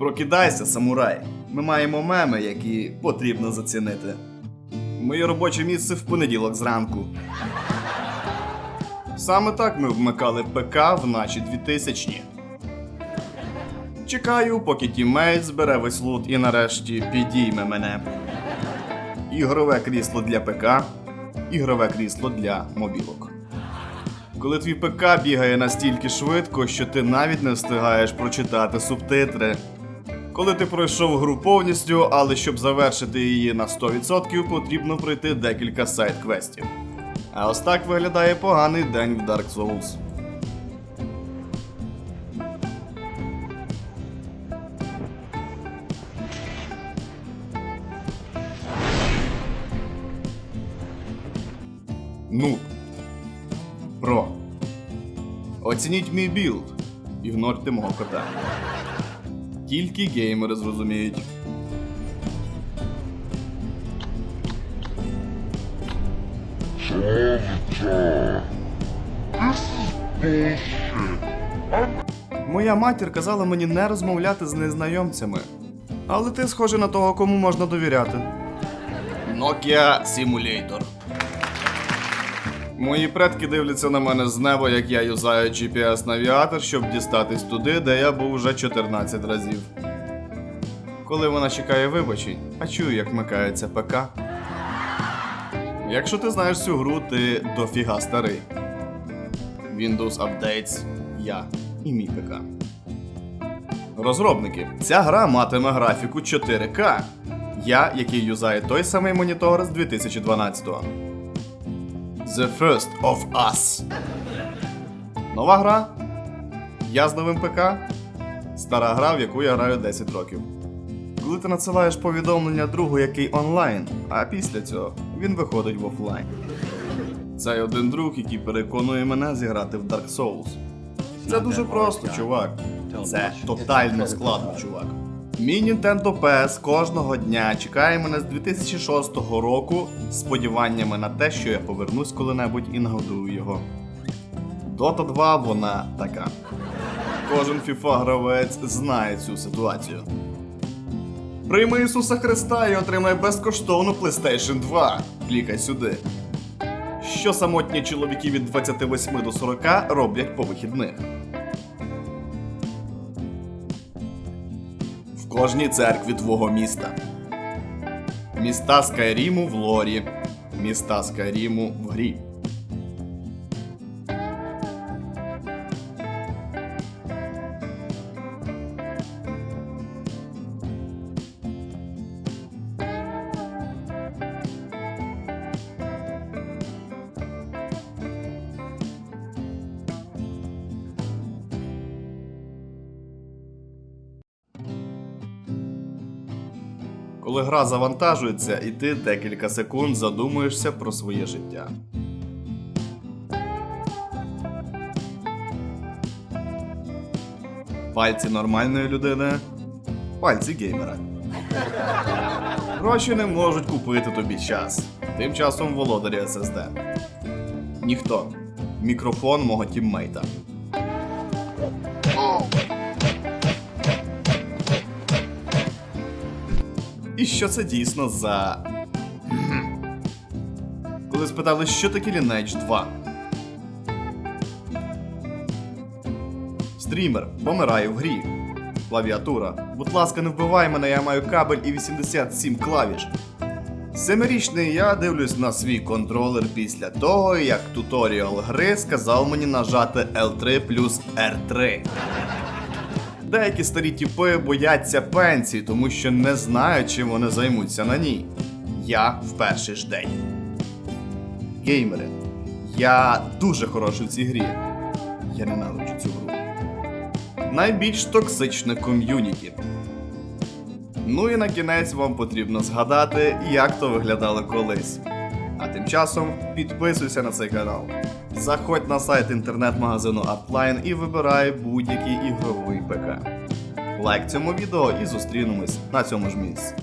Прокидайся, самурай. Ми маємо меми, які потрібно зацінити. Моє робоче місце в понеділок зранку. Саме так ми вмикали ПК в наші 2000-ні. Чекаю, поки тіммейт збере весь лут і нарешті підійме мене. Ігрове крісло для ПК, ігрове крісло для мобілок. Коли твій ПК бігає настільки швидко, що ти навіть не встигаєш прочитати субтитри. Коли ти пройшов гру повністю, але щоб завершити її на 100%, потрібно пройти декілька сайт-квестів. А ось так виглядає поганий день в Dark Souls. Ну. Про. Оцініть мій білд. Ігнорте мого кота. Тільки геймери зрозуміють. Моя матір казала мені не розмовляти з незнайомцями. Але ти схожий на того, кому можна довіряти. Nokia Simulator. Мої предки дивляться на мене з неба, як я юзаю GPS-навігатор, щоб дістатись туди, де я був вже 14 разів. Коли вона чекає вибачень, а чую, як вмикається ПК. Якщо ти знаєш цю гру, ти дофіга старий. Windows Updates, я і мій ПК. Розробники, ця гра матиме графіку 4К. Я, який юзає той самий монітор з 2012-го. The First of Us. Нова гра. Я з новим ПК. Стара гра, в яку я граю 10 років. Коли ти надсилаєш повідомлення другу, який онлайн, а після цього він виходить в офлайн. Цей один друг, який переконує мене зіграти в Dark Souls. Це дуже просто, чувак. Це тотально складно, чувак. Мій Nintendo PS кожного дня чекає мене з 2006 року сподіваннями на те, що я повернусь коли-небудь і нагодую його. Dota 2 вона така. Кожен FIFA гравець знає цю ситуацію. Прийми Ісуса Христа і отримай безкоштовну PlayStation 2. Клікай сюди. Що самотні чоловіки від 28 до 40 роблять по вихідних? Кожній церкві твого міста. Міста Скайріму в лорі. Міста Скайріму в грі. Коли гра завантажується, і ти декілька секунд задумуєшся про своє життя. Пальці нормальної людини, пальці геймера. Гроші не можуть купити тобі час. Тим часом володарі SSD. Ніхто. Мікрофон мого тіммейта. І що це дійсно за. Коли спитали, що таке Lineage 2. Стрімер помирає в грі. Клавіатура. Будь ласка, не вбивай мене, я маю кабель і 87 клавіш. Семирічний я дивлюсь на свій контролер після того, як туторіал гри сказав мені нажати L3 плюс R3. Деякі старі тіпи бояться пенсії, тому що не знають, чим вони займуться на ній. Я в перший ж день. Геймери. Я дуже хороший в цій грі. Я ненавиджу цю гру. Найбільш токсичне ком'юніті. Ну і на кінець вам потрібно згадати, як то виглядало колись. А тим часом підписуйся на цей канал. Заходь на сайт інтернет-магазину Artline і вибирай будь-який ігровий ПК. Лайк цьому відео і зустрінемось на цьому ж місці.